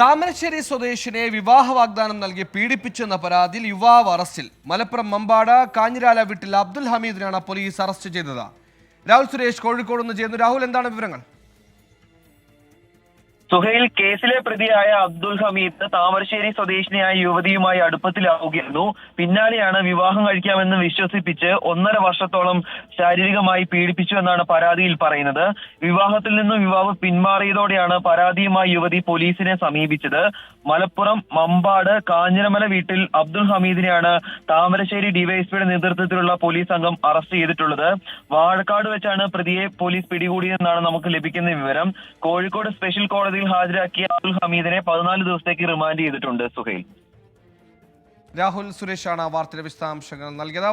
താമരശ്ശേരി സ്വദേശിനെ വിവാഹ വാഗ്ദാനം നൽകി പീഡിപ്പിച്ചെന്ന പരാതിയിൽ യുവാവ് അറസ്റ്റിൽ. മലപ്പുറം മമ്പാട കാഞ്ഞിരാല വീട്ടിൽ അബ്ദുൽ ഹമീദിനാണ് പോലീസ് അറസ്റ്റ് ചെയ്തത്. രാഹുൽ സുരേഷ് കോഴിക്കോട് നിന്ന് രാഹുൽ എന്താണ് വിവരങ്ങൾ? സുഹൈൽ കേസിലെ പ്രതിയായ അബ്ദുൽ ഹമീദ് താമരശ്ശേരി സ്വദേശിനിയായ യുവതിയുമായി അടുപ്പത്തിലാവുകയായിരുന്നു. പിന്നാലെയാണ് വിവാഹം കഴിക്കാമെന്ന് വിശ്വസിപ്പിച്ച് ഒന്നര വർഷത്തോളം ശാരീരികമായി പീഡിപ്പിച്ചു എന്നാണ് പരാതിയിൽ പറയുന്നത്. വിവാഹത്തിൽ നിന്നും യുവാവ് പിന്മാറിയതോടെയാണ് പരാതിയുമായി യുവതി പോലീസിനെ സമീപിച്ചത്. മലപ്പുറം മമ്പാട് കാഞ്ഞിരമല വീട്ടിൽ അബ്ദുൽ ഹമീദിനെയാണ് താമരശ്ശേരി ഡിവൈഎസ്പിയുടെ നേതൃത്വത്തിലുള്ള പോലീസ് സംഘം അറസ്റ്റ് ചെയ്തിട്ടുള്ളത്. വാഴക്കാട് വെച്ചാണ് പ്രതിയെ പോലീസ് പിടികൂടിയതെന്നാണ് നമുക്ക് ലഭിക്കുന്ന വിവരം. കോഴിക്കോട് സ്പെഷ്യൽ കോടതിയിൽ ഹാജരാക്കിയ അബ്ദുൽ ഹമീദിനെ പതിനാല് ദിവസത്തേക്ക് റിമാൻഡ് ചെയ്തിട്ടുണ്ട് സുഹൈൽ. രാഹുൽ സുരേഷാണ് വാർത്തയുടെ വിശദാംശങ്ങൾ നൽകിയത്.